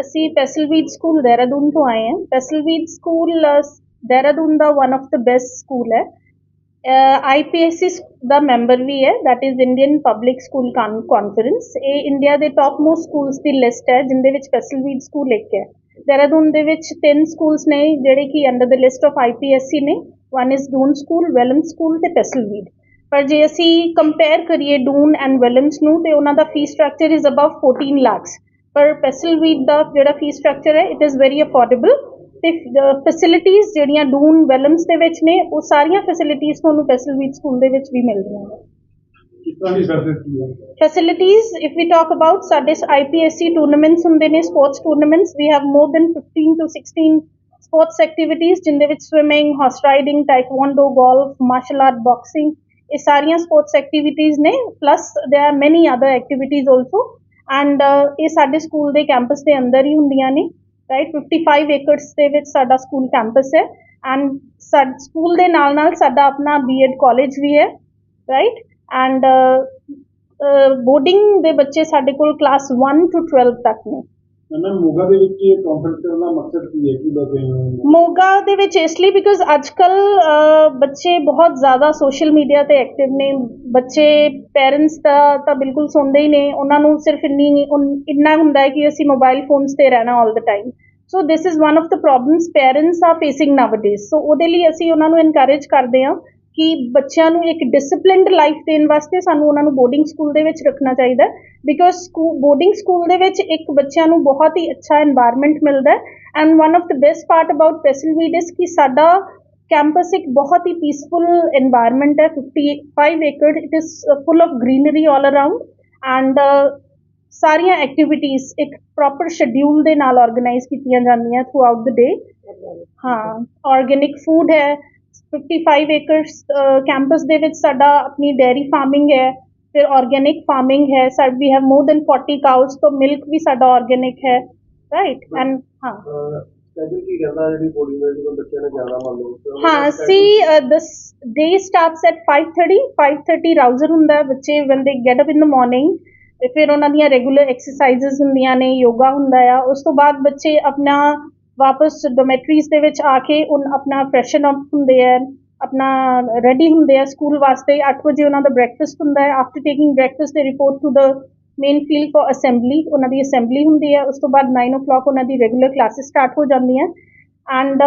ਅਸੀਂ ਪੈਸਲਵੀਡ ਸਕੂਲ ਦੇਹਰਾਦੂਨ ਤੋਂ ਆਏ ਹਾਂ। Pestle Weed school Dehradun the one of the best school ਹੈ। ਆਈਪੀਐਸਸੀ ਦਾ ਮੈਂਬਰ ਵੀ ਹੈ। That is Indian public school conference ਇਹ ਇੰਡੀਆ ਦੇ ਟਾਪ ਮੋਸਟ ਸਕੂਲਸ ਦੀ ਲਿਸਟ ਹੈ, ਜਿੰਦੇ ਵਿੱਚ ਪੈਸਲਵੀਡ ਸਕੂਲ ਇੱਕ ਹੈ। ਦੇਹਰਾਦੂਨ ਦੇ ਵਿੱਚ ਤਿੰਨ ਸਕੂਲਸ ਨੇ, ਜਿਹੜੇ ਕਿ under the list of IPSC ਨੇ। One is Doon school Welham school ਤੇ ਪੈਸਲਵੀਡ ਪਰ ਜੇ ਅਸੀਂ ਕੰਪੇਅਰ ਕਰੀਏ ਡੂਨ ਐਂਡ ਵੈਲਮਸ ਨੂੰ, ਤੇ ਉਹਨਾਂ ਦਾ fee structure is above 14 lakhs ਪਰ ਪੈਸਲਵੀਡ ਦਾ ਜਿਹੜਾ ਫੀਸ ਸਟਰਕਚਰ ਹੈ ਇਟ ਇਜ਼ ਵੈਰੀ ਅਫੋਰਡੇਬਲ ਤੇ ਫੈਸਿਲਿਟੀਆਂ ਜਿਹੜੀਆਂ ਡੂਨ ਵਿਲੀਅਮਸ ਦੇ ਵਿੱਚ ਨੇ ਉਹ ਸਾਰੀਆਂ ਫੈਸਿਲਿਟੀਆਂ ਤੁਹਾਨੂੰ ਪੈਸਲਵੀਡ ਸਕੂਲ ਦੇ ਵਿੱਚ ਵੀ ਮਿਲਦੀਆਂ ਨੇ facilities if we talk about ਸਾਡੇ IPSC tournaments ਹੁੰਦੇ ਨੇ sports tournaments we have more than 15 to 16 sports activities ਜਿੰਦੇ ਵਿੱਚ swimming horse riding taekwondo golf martial art boxing ਇਹ ਸਾਰੀਆਂ sports activities ਨੇ plus there are many other activities also and uh, ਇਹ ਸਾਡੇ ਸਕੂਲ ਦੇ ਕੈਂਪਸ ਦੇ ਅੰਦਰ ਹੀ ਹੁੰਦੀਆਂ ਨੇ ਰਾਈਟ 55 ਏਕੜਸ ਦੇ ਵਿੱਚ ਸਾਡਾ ਸਕੂਲ ਕੈਂਪਸ ਹੈ। ਐਂਡ ਸਾਡੇ ਸਕੂਲ ਦੇ ਨਾਲ ਨਾਲ ਸਾਡਾ ਆਪਣਾ ਬੀਐਡ ਕਾਲਜ ਵੀ ਹੈ ਰਾਈਟ ਐਂਡ ਬੋਰਡਿੰਗ ਦੇ ਬੱਚੇ ਸਾਡੇ ਕੋਲ ਕਲਾਸ 1 ਟੂ 12 ਤੱਕ ਨੇ। ਮੈਂ ਮੋਗਾ ਦੇ ਵਿੱਚ ਇਹ ਕਾਨਫਰੰਸ ਕਰਨ ਦਾ ਮਕਸਦ ਕੀ ਹੈ? ਕੀ ਬਤੇ ਮੋਗਾ ਦੇ ਵਿੱਚ ਇਸ ਲਈ ਬਿਕਾਜ਼ ਅੱਜ ਕੱਲ ਬੱਚੇ ਬਹੁਤ ਜ਼ਿਆਦਾ ਸੋਸ਼ਲ ਮੀਡੀਆ ਤੇ ਐਕਟਿਵ ਨੇ। ਬੱਚੇ ਪੇਰੈਂਟਸ ਦਾ ਤਾਂ ਬਿਲਕੁਲ ਸੁਣਦੇ ਹੀ ਨੇ। ਉਹਨਾਂ ਨੂੰ ਸਿਰਫ ਇੰਨੀ ਇੰਨਾ ਹੁੰਦਾ ਹੈ ਕਿ ਅਸੀਂ ਮੋਬਾਈਲ ਫੋਨਸ ਤੇ ਰਹਿਣਾ all the time so this is one of the problems parents are facing nowadays so ਉਹਦੇ ਲਈ ਅਸੀਂ ਉਹਨਾਂ ਨੂੰ ਇਨਕਰੇਜ ਕਰਦੇ ਹਾਂ ਕਿ ਬੱਚਿਆਂ ਨੂੰ ਇੱਕ ਡਿਸਪਲਿਨਡ ਲਾਈਫ ਦੇਣ ਵਾਸਤੇ ਸਾਨੂੰ ਉਹਨਾਂ ਨੂੰ ਬੋਰਡਿੰਗ ਸਕੂਲ ਦੇ ਵਿੱਚ ਰੱਖਣਾ ਚਾਹੀਦਾ ਬਿਕੋਜ਼ ਸਕੂਲ ਬੋਰਡਿੰਗ ਸਕੂਲ ਦੇ ਵਿੱਚ ਇੱਕ ਬੱਚਿਆਂ ਨੂੰ ਬਹੁਤ ਹੀ ਅੱਛਾ এনवायरमेंट ਮਿਲਦਾ and one of the best part about Pestle Weed is ਕਿ ਸਾਡਾ ਕੈਂਪਸ ਇੱਕ ਬਹੁਤ ਹੀ ਪੀਸਫੁਲ এনवायरमेंट ਹੈ 55 ਏਕੜ it is full of greenery all around and ਸਾਰੀਆਂ ਐਕਟੀਵਿਟੀਜ਼ ਇੱਕ ਪ੍ਰੋਪਰ ਸ਼ੈਡਿਊਲ ਦੇ ਨਾਲ ਆਰਗੇਨਾਈਜ਼ ਕੀਤੀਆਂ ਜਾਂਦੀਆਂ ਥਰੂ ਆਊਟ ਦ ਡੇ ਹਾਂ ਆਰਗੇਨਿਕ ਫੂਡ ਹੈ 55 ਏਕੜਸ ਕੈਂਪਸ ਦੇ ਵਿੱਚ ਸਾਡਾ ਆਪਣੀ ਡੇਅਰੀ ਫਾਰਮਿੰਗ ਹੈ ਫਿਰ ਆਰਗੇਨਿਕ ਫਾਰਮਿੰਗ ਹੈ ਸਾਡ ਵੀ ਹੈਵ ਮੋਰ ਦੈਨ 40 ਕਾਊਸ ਤੋਂ ਮਿਲਕ ਵੀ ਸਾਡਾ ਆਰਗੇਨਿਕ ਹੈ ਰਾਈਟ ਐਂਡ ਹਾਂ। ਸਟੇਜਲ ਕੀ ਕਰਦਾ ਜਿਹੜੀ ਬੋਡੀ ਦੇ ਜਦੋਂ ਬੱਚਿਆਂ ਨੇ ਜਾਣਾ ਮੰਨ ਲਓ ਹਾਂ ਸੀ ਦਿਸ ਡੇ ਸਟਾਰਟਸ ਐਟ 5:30 5:30 ਰਾਊਜ਼ਰ ਹੁੰਦਾ ਬੱਚੇ they get up in the morning ਤੇ ਫਿਰ ਉਹਨਾਂ ਦੀਆਂ ਰੈਗੂਲਰ ਐਕਸਰਸਾਈਜ਼ਸ ਹੁੰਦੀਆਂ ਨੇ ਯੋਗਾ ਹੁੰਦਾ ਆ ਉਸ ਤੋਂ ਬਾਅਦ ਬੱਚੇ ਆਪਣਾ ਵਾਪਸ ਡੋਮੈਟਰੀਜ਼ ਦੇ ਵਿੱਚ ਆ ਕੇ ਉਨ ਆਪਣਾ ਫਰੈਸ਼ਨ ਅਪ ਹੁੰਦੇ ਆ, ਆਪਣਾ ਰੈਡੀ ਹੁੰਦੇ ਆ ਸਕੂਲ ਵਾਸਤੇ। 8 ਵਜੇ ਉਹਨਾਂ ਦਾ ਬ੍ਰੈਕਫਾਸਟ ਹੁੰਦਾ ਹੈ। After taking breakfast they report to the main field for assembly ਉਹਨਾਂ ਦੀ ਅਸੈਂਬਲੀ ਹੁੰਦੀ ਹੈ। ਉਸ ਤੋਂ ਬਾਅਦ 9 o'clock ਉਹਨਾਂ ਦੀ ਰੈਗੂਲਰ ਕਲਾਸਿਸ ਸਟਾਰਟ ਹੋ ਜਾਂਦੀਆਂ। And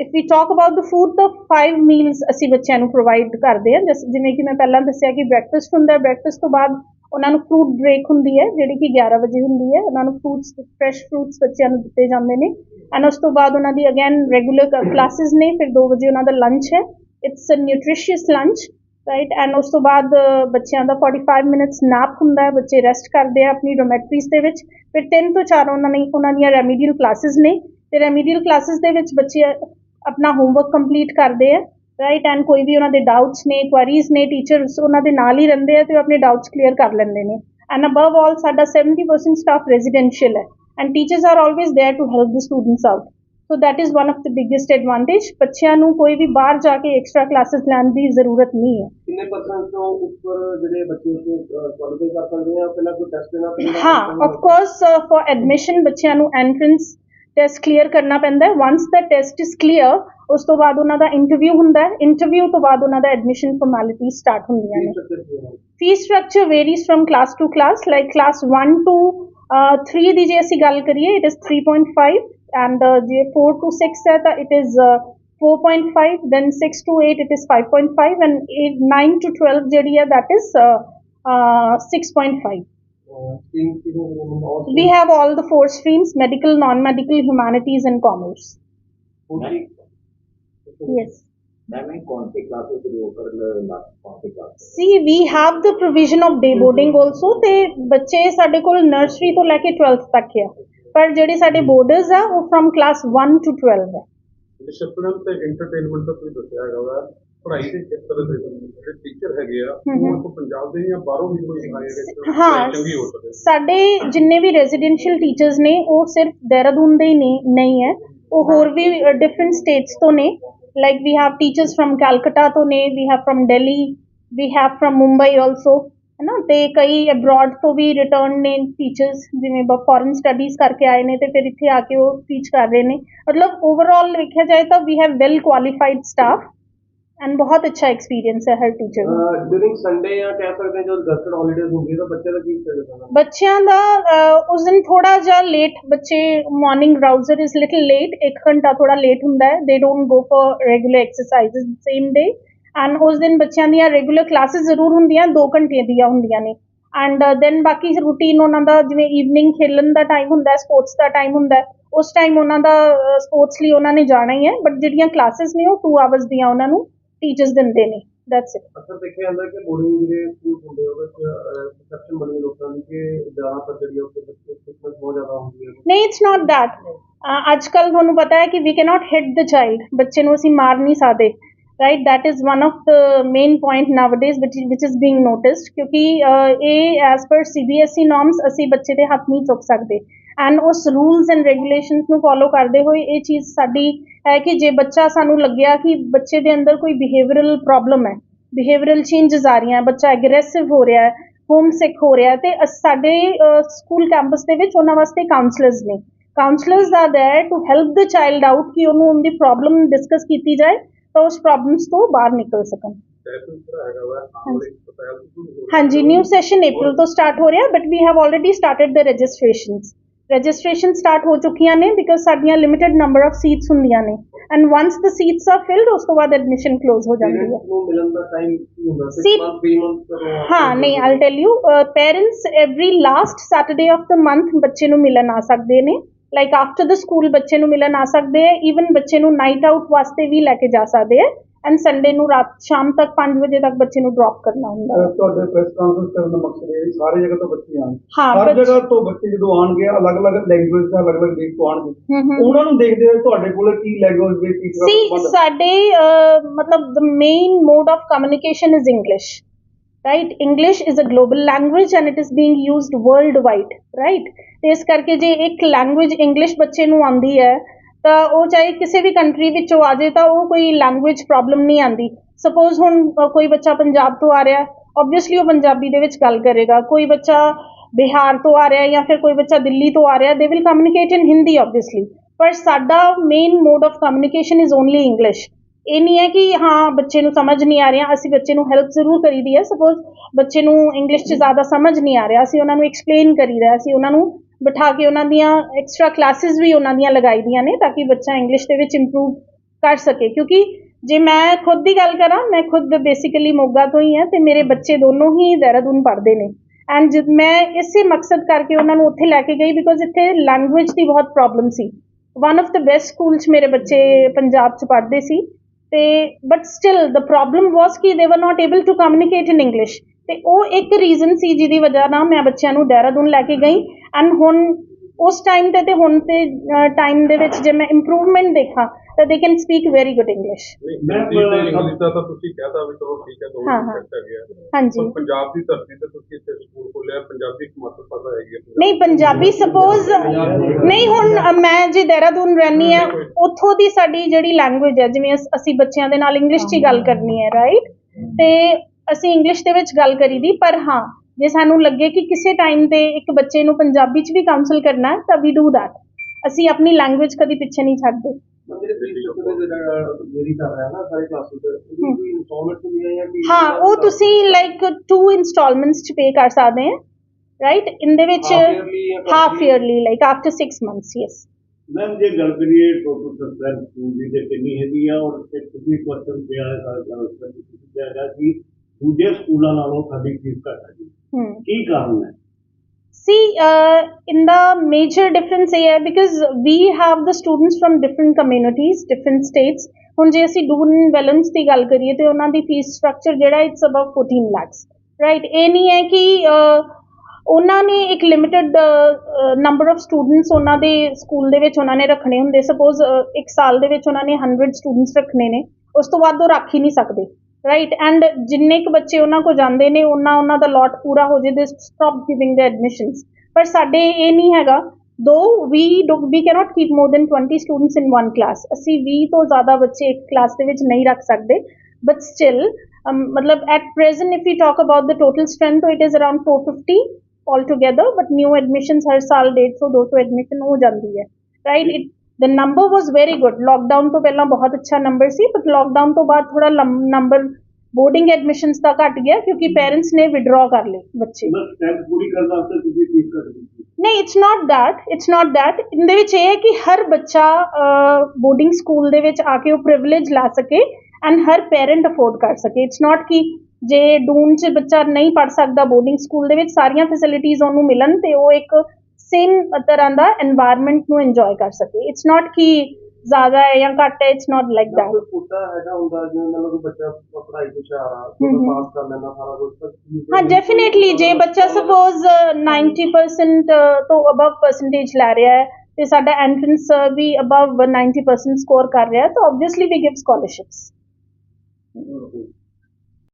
if we talk about the food ਤਾਂ 5 ਮੀਲਸ ਅਸੀਂ ਬੱਚਿਆਂ ਨੂੰ ਪ੍ਰੋਵਾਈਡ ਕਰਦੇ ਹਾਂ। ਜਿਸ- ਜਿਵੇਂ ਕਿ ਮੈਂ ਪਹਿਲਾਂ ਦੱਸਿਆ ਕਿ ਬ੍ਰੈਕਫਾਸਟ ਹੁੰਦਾ ਹੈ। ਬ੍ਰੈਕਫਾਸਟ ਤੋਂ ਬਾਅਦ ਉਹਨਾਂ ਨੂੰ ਫਰੂਟ ਬ੍ਰੇਕ ਹੁੰਦੀ ਹੈ, ਜਿਹੜੀ ਕਿ 11 ਵਜੇ ਹੁੰਦੀ ਹੈ, ਉਹਨਾਂ ਨੂੰ ਫਰੂਟਸ ਫਰੈਸ਼ ਫਰੂਟਸ ਬੱਚਿਆਂ ਨੂੰ ਦਿੱਤੇ ਜਾਂਦੇ ਨੇ। ਐਂਡ ਉਸ ਤੋਂ ਬਾਅਦ ਉਹਨਾਂ ਦੀ ਅਗੇਨ ਰੈਗੂਲਰ ਕਲਾਸਿਸ ਨੇ, ਫਿਰ 2 ਵਜੇ ਉਹਨਾਂ ਦਾ ਲੰਚ ਹੈ। It's a nutritious lunch right and ਉਸ ਤੋਂ ਬਾਅਦ ਬੱਚਿਆਂ ਦਾ 45 ਮਿੰਟਸ ਨੈਪ ਹੁੰਦਾ ਹੈ। ਬੱਚੇ ਰੈਸਟ ਕਰਦੇ ਆ ਆਪਣੀ ਡੋਮੈਟਰੀਜ਼ ਦੇ ਵਿੱਚ। ਫਿਰ 3 ਤੋਂ 4 ਉਹਨਾਂ ਨੇ, ਉਹਨਾਂ ਦੀਆਂ ਰੈਮੀਡੀਅਲ ਕਲਾਸਿਸ ਨੇ। ਤੇ ਰੈਮੀਡੀਅਲ ਕਲਾਸਿਸ ਦੇ ਵਿੱਚ ਬੱਚੇ ਆਪਣਾ ਹੋਮਵਰਕ ਕੰਪਲੀਟ ਕਰਦੇ ਆ। ਰਾਈਟ ਐਂਡ ਕੋਈ ਵੀ ਉਹਨਾਂ ਦੇ ਡਾਊਟਸ ਨੇ ਕੁਐਰੀਜ਼ ਨੇ ਟੀਚਰਸ ਉਹਨਾਂ ਦੇ ਨਾਲ ਹੀ ਰਹਿੰਦੇ ਆ ਤੇ ਆਪਣੇ ਡਾਊਟਸ ਕਲੀਅਰ ਕਰ ਲੈਂਦੇ ਨੇ ਐਂਡ ਅਬਵ ਆਲ ਸਾਡਾ 70% ਸਟਾਫ ਰੈਜ਼ੀਡੈਂਸ਼ੀਅਲ ਹੈ and teachers are always there to help the students out so that is one of the biggest advantage ਬੱਚਿਆਂ ਨੂੰ ਕੋਈ ਵੀ ਬਾਹਰ ਜਾ ਕੇ ਐਕਸਟਰਾ ਕਲਾਸਿਸ ਲੈਣ ਦੀ ਜ਼ਰੂਰਤ ਨਹੀਂ ਹੈ ਕਿੰਨੇ ਪਰਸੈਂਟ ਤੋਂ ਉੱਪਰ ਜਿਹੜੇ ਬੱਚੇ ਕੁਆਲੀਫਾਈ ਕਰ ਸਕਦੇ ਆ ਪਹਿਲਾਂ ਕੋਈ ਟੈਸਟ ਦੇਣਾ ਪੈਂਦਾ ਹਾਂ ਆਫ ਕੋਰਸ ਫॉर ਐਡਮਿਸ਼ਨ ਬੱਚਿਆਂ ਨੂੰ ਐਂਟਰੈਂਸ ਟੈਸਟ ਕਲੀਅਰ ਕਰਨਾ ਪੈਂਦਾ ਹੈ once the test is clear ਉਸ ਤੋਂ ਬਾਅਦ ਉਹਨਾਂ ਦਾ ਇੰਟਰਵਿਊ ਹੁੰਦਾ ਹੈ। ਇੰਟਰਵਿਊ ਤੋਂ ਬਾਅਦ ਉਹਨਾਂ ਦਾ ਐਡਮਿਸ਼ਨ ਫਾਰਮੈਲਿਟੀ ਸਟਾਰਟ ਹੁੰਦੀਆਂ ਨੇ। Fee structure varies from class to class like class 1 to 3 ਦੀ ਜੇ ਅਸੀਂ ਗੱਲ ਕਰੀਏ ਇਟ ਇਜ਼ 3.5 ਐਂਡ ਜੇ 4 ਟੂ 6 ਹੈ ਤਾਂ it is 4.5 then 6 to 8 it is 5.5 and 8, 9 to 12 ਜਿਹੜੀ ਹੈ that is uh, uh, 6.5 we have all the four streams medical non-medical humanities and commerce. Yes. See we have the provision of day boarding also ਤੇ ਬੱਚੇ ਸਾਡੇ ਕੋਲ nursery ਤੋਂ ਲੈ ਕੇ 12th ਤੱਕ ਆ। ਪਰ ਜਿਹੜੇ ਸਾਡੇ ਬੋਰਡਰਸ ਆ ਉਹ ਫਰਮ ਕਲਾਸ 1 ਟੂ 12 ਹੈ ਡਿਸਪਲਿਨ ਤੇ ਐਂਟਰਟੇਨਮੈਂਟ ਕੋਈ ਦੱਸਿਆ ਹੈਗਾ ਪੜ੍ਹਾਈ ਦੇ ਖੇਤਰ ਦੇ ਜਿਹੜੇ ਟੀਚਰ ਹੈਗੇ ਆ ਉਹ mm-hmm. ਤੋਂ ਪੰਜਾਬ ਦੇ ਜਾਂ ਬਾਹਰੋਂ ਵੀ ਕੋਈ ਸਿਖਾਏਗਾ ਹਾਂ ਚੰਗੀ ਸਾਡੇ ਜਿੰਨੇ ਵੀ ਰੈਜ਼ੀਡੈਂਸ਼ੀਅਲ ਟੀਚਰਸ ਨੇ ਉਹ ਸਿਰਫ ਦੇਹਰਾਦੂਨ ਦੇ ਨਹੀਂ ਹੈ। ਉਹ ਹੋਰ ਵੀ ਡਿਫਰੈਂਟ ਸਟੇਟਸ ਤੋਂ ਨੇ। Like we have teachers from Calcutta ਤੋਂ ਨੇ we have from Delhi we have from Mumbai also ਹੈ ਨਾ ਤੇ ਕਈ ਅਬਰੋਡ ਤੋਂ ਵੀ ਰਿਟਰਨ ਨੇ ਟੀਚਰਸ ਜਿਵੇਂ ਫੋਰਨ ਸਟੱਡੀਜ਼ ਕਰਕੇ ਆਏ ਨੇ ਤੇ ਫਿਰ ਇੱਥੇ ਆ ਕੇ ਉਹ ਟੀਚ ਕਰ ਰਹੇ ਨੇ ਮਤਲਬ ਓਵਰਆਲ ਵੇਖਿਆ ਜਾਏ ਤਾਂ we have well qualified staff and ਬਹੁਤ ਅੱਛਾ ਐਕਸਪੀਰੀਅੰਸ ਹੈ ਹਰ ਟੀਚਰ ਨੂੰ ਡਿਊਰਿੰਗ ਸੰਡੇ ਜਾਂ ਕਹਿ ਸਕਦੇ ਹਾਂ ਜਦੋਂ ਗਸਟਡ ਹੌਲੀਡੇਜ਼ ਹੁੰਦੀ ਹੈ ਤਾਂ ਬੱਚੇ ਦਾ ਕੀ ਚੱਲਦਾ ਬੱਚਿਆਂ ਦਾ ਅਹ, ਉਸ ਦਿਨ ਥੋੜਾ ਜਿਹਾ ਲੇਟ ਬੱਚੇ morning browser is little late 1 ਘੰਟਾ ਥੋੜਾ ਲੇਟ ਹੁੰਦਾ ਹੈ they don't go for regular exercises same day and ਉਸ ਦਿਨ ਬੱਚਿਆਂ ਦੀਆਂ ਰੈਗੂਲਰ ਕਲਾਸਿਸ ਜ਼ਰੂਰ ਹੁੰਦੀਆਂ 2 ਘੰਟੇ ਦੀਆਂ ਹੁੰਦੀਆਂ ਨੇ ਐਂਡ ਦੈਨ ਬਾਕੀ ਰੂਟੀਨ ਉਹਨਾਂ ਦਾ ਜਿਵੇਂ ਈਵਨਿੰਗ ਖੇਲਣ ਦਾ ਟਾਈਮ ਹੁੰਦਾ ਹੈ ਸਪੋਰਟਸ ਦਾ ਟਾਈਮ ਹੁੰਦਾ ਹੈ ਉਸ ਟਾਈਮ ਉਹਨਾਂ ਦਾ ਸਪੋਰਟਸ ਲਈ ਉਹਨਾਂ ਨੇ ਜਾਣਾ ਹੀ ਹੈ ਬਟ ਜਿਹੜੀਆਂ ਕਲਾਸਿਸ ਨੇ ਉਹ 2 ਆਵਰਸ ਦੀਆਂ ਉਹਨਾਂ ਨੂੰ ਟੀਚਰਸ ਦਿੰਦੇ ਨੇ ਦੈਟਸ ਇਟ ਅਕਸਰ ਦੇਖਿਆ ਜਾਂਦਾ ਕਿ ਬੋਰਡਿੰਗ ਜਿਹੜੇ ਸਕੂਲ ਹੁੰਦੇ ਉਹਦੇ ਵਿੱਚ ਪਰਸੈਪਸ਼ਨ ਬਣੀ ਲੋਕਾਂ ਦੀ ਕਿ ਜ਼ਿਆਦਾਤਰ ਜਿਹੜੀ ਆ ਉੱਥੇ ਬੱਚੇ ਫਿਟਨੈਸ ਬਹੁਤ ਜ਼ਿਆਦਾ ਹੁੰਦੀ ਹੈ ਨਹੀਂ ਇਟਸ ਨਾਟ that. ਅੱਜ ਕੱਲ ਤੁਹਾਨੂੰ ਪਤਾ ਹੈ ਕਿ we cannot hit the child ਬੱਚੇ ਨੂੰ ਅਸੀਂ ਮਾਰ ਨਹੀਂ ਸਕਦੇ right that is one of the main point nowadays which which is being noticed ਕਿਉਂਕਿ ਇਹ as per CBSE E norms ਅਸੀਂ ਬੱਚੇ ਦੇ ਹੱਥ ਨਹੀਂ ਚੁੱਕ ਸਕਦੇ। ਐਂਡ ਉਸ ਰੂਲਸ ਐਂਡ ਰੈਗੂਲੇਸ਼ਨਸ ਨੂੰ ਫੋਲੋ ਕਰਦੇ ਹੋਏ ਇਹ ਚੀਜ਼ ਸਾਡੀ ਹੈ ਕਿ ਜੇ ਬੱਚਾ ਸਾਨੂੰ ਲੱਗਿਆ ਕਿ ਬੱਚੇ ਦੇ ਅੰਦਰ ਕੋਈ ਬਿਹੇਵੀਅਰਲ ਪ੍ਰੋਬਲਮ ਹੈ, ਬਿਹੇਵੀਅਰਲ ਚੇਂਜਸ ਆ ਰਹੀਆਂ, ਬੱਚਾ ਐਗਰੈਸਿਵ ਹੋ ਰਿਹਾ ਹੈ ਹੋਮ ਸਿਕ ਹੋ ਰਿਹਾ ਹੈ, ਤੇ ਸਾਡੇ ਸਕੂਲ ਕੈਂਪਸ ਦੇ ਵਿੱਚ ਉਹਨਾਂ ਵਾਸਤੇ ਕਾਉਂਸਲਰਸ ਨੇ। Counsellors are there to help the child out ਕਿ ਉਹਨੂੰ ਉਹਦੀ ਪ੍ਰੋਬਲਮ ਡਿਸਕਸ ਕੀਤੀ ਜਾਏ ਤਾਂ ਉਸ ਪ੍ਰੋਬਲਮਸ ਤੋਂ ਬਾਹਰ ਨਿਕਲ ਸਕਣ। ਹਾਂਜੀ ਨਿਊ ਸੈਸ਼ਨ April ਤੋਂ ਸਟਾਰਟ ਹੋ ਰਿਹਾ but we have already started the registrations registration start ਹੋ ਚੁੱਕੀਆਂ ਨੇ ਬਿਕਾਜ਼ ਸਾਡੀਆਂ ਲਿਮਿਟਡ ਨੰਬਰ ਆਫ ਸੀਟਸ ਹੁੰਦੀਆਂ ਨੇ। And once the seats are filled ਉਸ ਤੋਂ ਬਾਅਦ ਐਡਮਿਸ਼ਨ ਕਲੋਜ਼ ਹੋ ਜਾਂਦੀ ਹੈ। ਨੂੰ ਮਿਲਣ ਦਾ ਟਾਈਮ ਕੀ ਹੁੰਦਾ See- 6 ਮੰਥ 3 ਮੰਥ ਹਾਂ ਨਹੀਂ I'll tell you parents every last Saturday of the month ਬੱਚੇ ਨੂੰ ਮਿਲਣ ਆ ਸਕਦੇ ਨੇ। ਲਾਈਕ ਆਫਟਰ ਦ ਸਕੂਲ ਬੱਚੇ ਨੂੰ ਮਿਲਣ ਆ ਸਕਦੇ ਹੈ। ਈਵਨ ਬੱਚੇ ਨੂੰ ਨਾਈਟ ਆਊਟ ਵਾਸਤੇ ਵੀ ਲੈ ਕੇ ਜਾ ਸਕਦੇ ਹੈ। ਐਂਡ ਸੰਡੇ ਨੂੰ ਰਾਤ ਸ਼ਾਮ ਤੱਕ 5 ਵਜੇ ਤੱਕ ਬੱਚੇ ਨੂੰ ਡ੍ਰੌਪ ਕਰਨਾ ਹੁੰਦਾ। ਹੈ ਤੁਹਾਡੇ ਪ੍ਰੈਸ ਕਾਨਫਰੰਸ ਕਰਨ ਦਾ ਮਕਸਦ ਇਹ ਹੈ ਕਿ ਸਾਰੇ ਜਗ੍ਹਾ ਤੋਂ ਬੱਚੇ ਆਣ ਹਾਂ, ਹਰ ਬੱਚੇ- ਜਗ੍ਹਾ ਤੋਂ ਬੱਚੇ ਜਦੋਂ ਆਣਗੇ ਅਲੱਗ-ਅਲੱਗ ਲੈਂਗੁਏਜ ਦਾ ਅਲੱਗ-ਅਲੱਗ ਦੇਸ਼ ਤੋਂ ਆਣਗੇ ਹੂੰ ਹੂੰ। ਉਹਨਾਂ ਨੂੰ ਦੇਖਦੇ ਹੋਏ ਤੁਹਾਡੇ ਕੋਲ ਕੀ ਲੈਂਗੁਏਜ ਦੇ ਟੀਚਰ See, ਸਾਡੇ uh, ਮਤਲਬ the main mode of communication is English, right? English is a global language and it is being used worldwide, right? ਤੇ ਇਸ ਕਰਕੇ ਜੇ ਇੱਕ ਲੈਂਗੁਏਜ ਇੰਗਲਿਸ਼ ਬੱਚੇ ਨੂੰ ਆਉਂਦੀ ਹੈ ਤਾਂ ਉਹ ਚਾਹੇ ਕਿਸੇ ਵੀ ਕੰਟਰੀ ਵਿੱਚੋਂ ਆ ਜਾਏ ਤਾਂ ਉਹ ਕੋਈ ਲੈਂਗੁਏਜ ਪ੍ਰੋਬਲਮ ਨਹੀਂ ਆਉਂਦੀ। ਸਪੋਜ਼ ਹੁਣ ਕੋਈ ਬੱਚਾ ਪੰਜਾਬ ਤੋਂ ਆ ਰਿਹਾ ਆਬਵੀਅਸਲੀ ਉਹ ਪੰਜਾਬੀ ਦੇ ਵਿੱਚ ਗੱਲ ਕਰੇਗਾ। ਕੋਈ ਬੱਚਾ ਬਿਹਾਰ ਤੋਂ ਆ ਰਿਹਾ ਜਾਂ ਫਿਰ ਕੋਈ ਬੱਚਾ ਦਿੱਲੀ ਤੋਂ ਆ ਰਿਹਾ they will communicate in Hindi obviously ਪਰ ਸਾਡਾ main mode of communication is only English ਇਹ ਨਹੀਂ ਹੈ ਕਿ ਹਾਂ, ਬੱਚੇ ਨੂੰ ਸਮਝ ਨਹੀਂ ਆ ਰਿਹਾ, ਅਸੀਂ ਬੱਚੇ ਨੂੰ ਹੈਲਪ ਜ਼ਰੂਰ ਕਰੀਦੀ ਹੈ। ਸਪੋਜ਼ ਬੱਚੇ ਨੂੰ ਇੰਗਲਿਸ਼ 'ਚ ਜ਼ਿਆਦਾ ਸਮਝ ਨਹੀਂ ਆ ਰਿਹਾ, ਅਸੀਂ ਉਹਨਾਂ ਨੂੰ ਐਕਸਪਲੇਨ ਕਰੀਦਾ ਅਸੀਂ ਉਹਨਾਂ ਨੂੰ ਬਿਠਾ ਕੇ ਉਹਨਾਂ ਦੀਆਂ ਐਕਸਟਰਾ ਕਲਾਸਿਸ ਵੀ ਉਹਨਾਂ ਦੀਆਂ ਲਗਾਈ ਦੀਆਂ ਨੇ ਤਾਂ ਕਿ ਬੱਚਾ ਇੰਗਲਿਸ਼ ਦੇ ਵਿੱਚ ਇੰਪਰੂਵ ਕਰ ਸਕੇ। ਕਿਉਂਕਿ ਜੇ ਮੈਂ ਖੁਦ ਦੀ ਗੱਲ ਕਰਾਂ, ਮੈਂ ਖੁਦ ਬੇਸਿਕਲੀ ਮੋਗਾ ਤੋਂ ਹੀ ਹਾਂ ਤੇ ਮੇਰੇ ਬੱਚੇ ਦੋਨੋਂ ਹੀ ਦੇਹਰਾਦੂਨ ਪੜ੍ਹਦੇ ਨੇ। ਐਂਡ ਜਦ ਮੈਂ ਇਸੇ ਮਕਸਦ ਕਰਕੇ ਉਹਨਾਂ ਨੂੰ ਉੱਥੇ ਲੈ ਕੇ ਗਈ ਬਿਕੋਜ਼ ਇੱਥੇ ਲੈਂਗੁਏਜ ਦੀ ਬਹੁਤ problem C. One of the best school 'ਚ ਮੇਰੇ ਬੱਚੇ ਪੰਜਾਬ 'ਚ ਪੜ੍ਹਦੇ ਸੀ ਤੇ but still the problem was ਕਿ they were not able to communicate in English ਤੇ ਉਹ ਇੱਕ ਰੀਜ਼ਨ ਸੀ ਜਿਹਦੀ ਵਜ੍ਹਾ ਨਾਲ ਮੈਂ ਬੱਚਿਆਂ ਨੂੰ ਦੇਹਰਾਦੂਨ ਲੈ ਕੇ ਗਈ। ਐਂਡ ਹੁਣ ਉਸ ਟਾਈਮ ਤੇ ਤੇ ਹੁਣ ਤੇ ਟਾਈਮ ਦੇ ਵਿੱਚ ਜੇ ਮੈਂ ਇੰਪਰੂਵਮੈਂਟ ਦੇਖਾਂ ਤਾਂ they can speak very good English ਮੈਂ ਇੰਗਲਿਸ਼ ਦਾ ਤਾਂ ਤੁਸੀਂ ਕਹਿਤਾ ਵੀ ਚਲੋ ਠੀਕ ਹੈ ਦੋ। ਸਬਜੈਕਟ ਹੈਗੇ ਆ। ਹਾਂਜੀ। ਪੰਜਾਬ ਦੀ ਧਰਤੀ ਤੇ ਤੁਸੀਂ ਇੱਥੇ ਸਕੂਲ ਖੋਲਿਆ ਪੰਜਾਬੀ ਇੱਕ ਹੈਗੀ ਹੈ। ਨਹੀਂ ਪੰਜਾਬੀ ਸਪੋਜ਼ ਨਹੀਂ ਹੁਣ ਮੈਂ ਜੇ ਦੇਹਰਾਦੂਨ ਰਹਿੰਦੀ ਆ ਉੱਥੋਂ ਦੀ ਸਾਡੀ ਜਿਹੜੀ ਲੈਂਗੁਏਜ ਹੈ ਜਿਵੇਂ ਅਸ- ਅਸੀਂ ਬੱਚਿਆਂ ਦੇ ਨਾਲ ਇੰਗਲਿਸ਼ 'ਚ ਹੀ ਗੱਲ ਕਰਨੀ ਹੈ ਰਾਈਟ ਤੇ ਅਸੀਂ ਇੰਗਲਿਸ਼ ਦੇ ਵਿੱਚ ਗੱਲ ਕਰੀਦੀ ਪਰ ਹਾਂ ਜੇ ਸਾਨੂੰ ਲੱਗੇ ਕਿ ਕਿਸੇ ਟਾਈਮ ਤੇ ਇੱਕ ਬੱਚੇ ਨੂੰ ਪੰਜਾਬੀ 'ਚ ਵੀ ਕਾਉਂਸਲ ਕਰਨਾ ਹੈ ਤਾਂ ਵੀ ਡੂ ਦੈਟ ਅਸੀਂ ਆਪਣੀ ਲੈਂਗੁਏਜ ਕਦੀ ਪਿੱਛੇ ਨਹੀਂ ਛੱਡਦੇ। ਸਾਰੇ ਦੇ ਹੈ ਉਹ ਤੁਸੀਂ ਲਾਈਕ ਟੂ ਇਨਸਟਾਲਮੈਂਟਸ 'ਚ ਪੇ ਕਰ ਸਕਦੇ ਹੈ ਰਾਈਟ ਇਹਦੇ ਵਿੱਚ half? Yearly like after 6 months yes ma'am ਜੇ ਗੱਲ ਕਰੀਏ ਟੋਟਲ ਸਬਸਕ੍ਰਾਈਬ ਸਕੂਲ ਦੀ ਤੇ ਕਿੰਨੀ ਹੈਗੀ ਆ ਔਰ ਤੁਸੀਂ ਕੁਐਸਚਨ ਕਿਹਾ ਹੈ ਸਾਰੇ ਵਿੱਚ ਤੁਸੀਂ ਕਿਹਾ ਹੈਗਾ ਕਿ ਦੂਜੇ ਸਕੂਲਾਂ ਨਾਲੋਂ ਸਾਡੀ ਫੀਸ ਘੱਟ ਹੈ। ਹਮ ਕੀ ਕਾਰਨ ਹੈ? See, uh, in the major difference here, because we have the students from different communities, different states. ਹੁਣ ਜੇ ਅਸੀਂ ਡੂਨ ਵੈਲੈਂਸ ਦੀ ਗੱਲ ਕਰੀਏ ਤੇ ਉਹਨਾਂ ਦੀ ਫੀਸ ਸਟਰਕਚਰ ਜਿਹੜਾ ਇਟਸ ਅਬਵ 14 lakhs ਰਾਈਟ ਇਹ ਨਹੀਂ ਹੈ ਕਿ uh, ਉਹਨਾਂ ਨੇ ਇੱਕ ਲਿਮਿਟਡ ਨੰਬਰ ਆਫ ਸਟੂਡੈਂਟਸ ਉਹਨਾਂ ਦੇ ਸਕੂਲ ਦੇ ਵਿੱਚ ਉਹਨਾਂ ਨੇ ਰੱਖਣੇ ਹੁੰਦੇ। ਸਪੋਜ਼ ਇੱਕ ਸਾਲ ਦੇ ਵਿੱਚ ਉਹਨਾਂ ਨੇ 100 ਸਟੂਡੈਂਟਸ ਰੱਖਣੇ ਨੇ ਉਸ ਤੋਂ ਵੱਧ ਉਹ ਰੱਖ ਹੀ ਨਹੀਂ ਸਕਦੇ। ਰਾਈਟ ਐਂਡ ਜਿੰਨੇ ਕੁ ਬੱਚੇ ਉਹਨਾਂ ਕੋਲ ਜਾਂਦੇ ਨੇ ਉਹਨਾਂ ਉਹਨਾਂ ਦਾ ਲੋਟ ਪੂਰਾ ਹੋ ਜੇ ਦੇ ਸਟਾਪ ਗਿਵਿੰਗ ਦਾ ਐਡਮਿਸ਼ਨਸ ਪਰ ਸਾਡੇ ਇਹ ਨਹੀਂ ਹੈਗਾ though we we cannot keep more than 20 students in one class ਅਸੀਂ 20 ਤੋਂ ਜ਼ਿਆਦਾ ਬੱਚੇ ਇੱਕ ਕਲਾਸ ਦੇ ਵਿੱਚ ਨਹੀਂ ਰੱਖ ਸਕਦੇ ਬਟ ਸਟਿਲ ਮਤਲਬ at present if we talk about the total strength it is around 450 altogether but new admissions ਹਰ ਸਾਲ 150 200 ਐਡਮਿਸ਼ਨ ਹੋ ਜਾਂਦੀ ਹੈ right it the number was very good. Lockdown ਤੋਂ ਪਹਿਲਾਂ ਬਹੁਤ ਅੱਛਾ number ਸੀ but lockdown ਤੋਂ ਬਾਅਦ ਥੋੜਾ number boarding admissions ਦਾ ਘਟ ਗਿਆ ਕਿਉਂਕਿ parents ਨੇ withdraw ਕਰ ਲਏ ਬੱਚੇ। ਨਹੀਂ it's not that it's not that ਇਹਦੇ ਵਿੱਚ ਇਹ ਹੈ ਕਿ ਹਰ ਬੱਚਾ ਬੋਰਡਿੰਗ ਸਕੂਲ ਦੇ ਵਿੱਚ ਆ ਕੇ ਉਹ ਪ੍ਰਿਵਿਲੇਜ ਲਾ ਸਕੇ ਐਂਡ ਹਰ ਪੈਰੈਂਟ ਅਫੋਰਡ ਕਰ ਸਕੇ। ਇਟਸ ਨਾਟ ਕਿ ਜੇ ਡੂਨ 'ਚ ਬੱਚਾ ਨਹੀਂ ਪੜ ਸਕਦਾ ਬੋਰਡਿੰਗ ਸਕੂਲ ਦੇ ਵਿੱਚ ਸਾਰੀਆਂ ਫੈਸਿਲਿਟੀਆਂ ਉਹਨੂੰ ਮਿਲਣ ਤੇ ਉਹ ਇੱਕ ਸੇਮ ਤਰ੍ਹਾਂ ਦਾ এনवायरमेंट ਨੂੰ ਇੰਜੋਏ ਕਰ ਸਕੇ। ਇਟਸ ਨਾਟ ਕਿ ਜ਼ਿਆਦਾ ਹੈ ਜਾਂ ਘੱਟ ਹੈ ਇਟਸ ਨਾਟ ਲਾਈਕ ਦੈਟ ਫੁੱਟਾ ਹੈਗਾ ਹੁੰਦਾ ਜਿਵੇਂ ਮਤਲਬ ਕੋਈ ਬੱਚਾ ਪੜ੍ਹਾਈ ਵਿੱਚ ਆ ਰਹਾ ਪਾਸ ਕਰ ਲੈਣਾ ਸਾਰਾ ਕੁਝ ਹਾਂ ਡੈਫੀਨਿਟਲੀ ਜੇ ਬੱਚਾ ਸਪੋਜ਼ 90% ਤੋਂ ਅਬਵ ਪਰਸੈਂਟੇਜ ਲੈ ਰਿਹਾ ਹੈ ਤੇ ਸਾਡਾ ਐਂਟਰੈਂਸ ਵੀ ਅਬਵ 90% ਸਕੋਰ ਕਰ ਰਿਹਾ ਹੈ ਤਾਂ ਆਬਵੀਅਸਲੀ ਵੀ ਗਿਵ ਸਕਾਲਰਸ਼ਿਪਸ